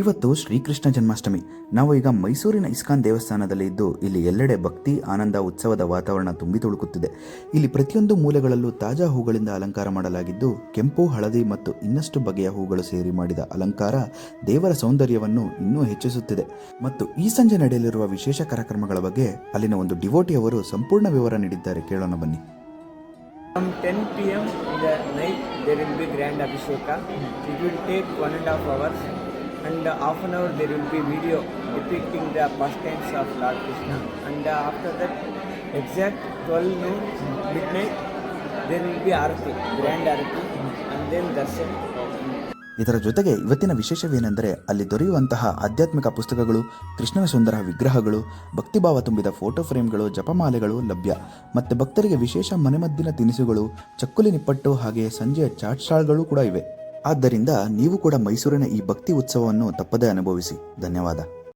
ಇವತ್ತು ಶ್ರೀಕೃಷ್ಣ ಜನ್ಮಾಷ್ಟಮಿ. ನಾವು ಈಗ ಮೈಸೂರಿನ ಇಸ್ಕಾನ್ ದೇವಸ್ಥಾನದಲ್ಲಿ ಇದ್ದು ಇಲ್ಲಿ ಎಲ್ಲೆಡೆ ಭಕ್ತಿ ಆನಂದ ಉತ್ಸವದ ವಾತಾವರಣ ತುಂಬಿ ತುಳುಕುತ್ತಿದೆ. ಇಲ್ಲಿ ಪ್ರತಿಯೊಂದು ಮೂಲೆಗಳಲ್ಲೂ ತಾಜಾ ಹೂಗಳಿಂದ ಅಲಂಕಾರ ಮಾಡಲಾಗಿದ್ದು ಕೆಂಪು ಹಳದಿ ಮತ್ತು ಇನ್ನಷ್ಟು ಬಗೆಯ ಹೂಗಳು ಸೇರಿ ಮಾಡಿದ ಅಲಂಕಾರ ದೇವರ ಸೌಂದರ್ಯವನ್ನು ಇನ್ನೂ ಹೆಚ್ಚಿಸುತ್ತಿದೆ. ಮತ್ತು ಈ ಸಂಜೆ ನಡೆಯಲಿರುವ ವಿಶೇಷ ಕಾರ್ಯಕ್ರಮಗಳ ಬಗ್ಗೆ ಅಲ್ಲಿನ ಒಂದು ಡಿವೋಟಿ ಅವರು ಸಂಪೂರ್ಣ ವಿವರ ನೀಡಿದ್ದಾರೆ. ಕೇಳೋಣ ಬನ್ನಿ. From 10 pm in the night, there will be grand Abhisheka. It will take one and a half hours, and uh, half an hour there will be video depicting the pastimes of Lord Krishna. And uh, after that, exact 12 noon, midnight, there will be Arati, grand Arati, and then Darshan. ಇದರ ಜೊತೆಗೆ ಇವತ್ತಿನ ವಿಶೇಷವೇನೆಂದರೆ ಅಲ್ಲಿ ದೊರೆಯುವಂತಹ ಆಧ್ಯಾತ್ಮಿಕ ಪುಸ್ತಕಗಳು ಕೃಷ್ಣನ ಸುಂದರ ವಿಗ್ರಹಗಳು ಭಕ್ತಿಭಾವ ತುಂಬಿದ photo ಫ್ರೇಮ್ಗಳು ಜಪಮಾಲೆಗಳು ಲಭ್ಯ ಮತ್ತು ಭಕ್ತರಿಗೆ ವಿಶೇಷ ಮನೆಮದ್ದಿನ ತಿನಿಸುಗಳು ಚಕ್ಕುಲಿ ನಿಪ್ಪಟ್ಟು ಹಾಗೆಯೇ ಸಂಜೆಯ ಚಾಟ್ ಕೂಡ ಇವೆ ಆದ್ದರಿಂದ ನೀವು ಕೂಡ ಮೈಸೂರಿನ ಈ ಭಕ್ತಿ ಉತ್ಸವವನ್ನು ತಪ್ಪದೇ ಅನುಭವಿಸಿ. ಧನ್ಯವಾದ.